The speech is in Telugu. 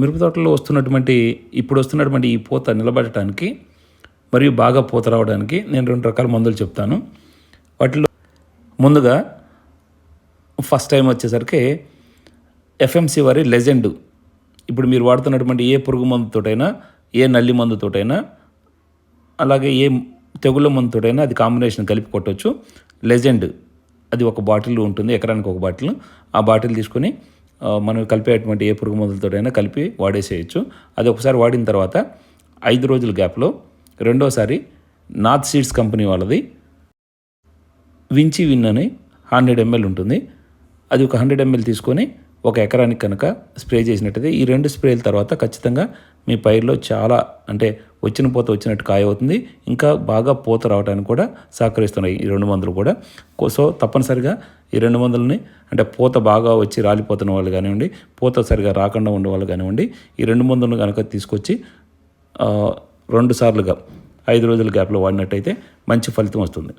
మిరప తోటలో వస్తున్నటువంటి ఇప్పుడు వస్తున్నటువంటి ఈ పూత నిలబడటానికి మరియు బాగా పూత రావడానికి నేను రెండు రకాల మందులు చెప్తాను. వాటిలో ముందుగా ఫస్ట్ టైం వచ్చేసరికి ఎఫ్ఎంసి వారి లెజెండ్. ఇప్పుడు మీరు వాడుతున్నటువంటి ఏ పురుగు మందుతోటైనా ఏ నల్లి మందుతోటైనా అలాగే ఏ తెగుళ్ళ మందుతోటైనా అది కాంబినేషన్ కలిపి కొట్టవచ్చు లెజెండ్ అది ఒక బాటిల్ ఉంటుంది ఎకరానికి ఒక బాటిల్. ఆ బాటిల్ తీసుకొని మనం కలిపేటువంటి ఏ పురుగు మందులతోటైనా కలిపి వాడేసేయచ్చు. అది ఒకసారి వాడిన తర్వాత ఐదు రోజుల గ్యాప్లో రెండోసారి నార్త్ సీడ్స్ కంపెనీ వాళ్ళది వించి విన్ అని హండ్రెడ్ ఎంఎల్ ఉంటుంది. అది ఒక హండ్రెడ్ ఎంఎల్ తీసుకొని ఒక ఎకరానికి కనుక స్ప్రే చేసినట్టయితే ఈ రెండు స్ప్రేల తర్వాత ఖచ్చితంగా మీ పైర్లో చాలా అంటే వచ్చిన పూత వచ్చినట్టు కాయ అవుతుంది ఇంకా బాగా పూత రావడానికి కూడా సహకరిస్తున్నాయి ఈ రెండు మందులు కూడా. సో తప్పనిసరిగా ఈ రెండు మందులని అంటే పూత బాగా వచ్చి రాలిపోతున్న వాళ్ళు కానివ్వండి పూత సరిగా రాకుండా ఉండే వాళ్ళు కానివ్వండి ఈ రెండు మందులను కనుక తీసుకొచ్చి రెండు సార్లుగా ఐదు రోజుల గ్యాప్లో వాడినట్టయితే మంచి ఫలితం వస్తుంది.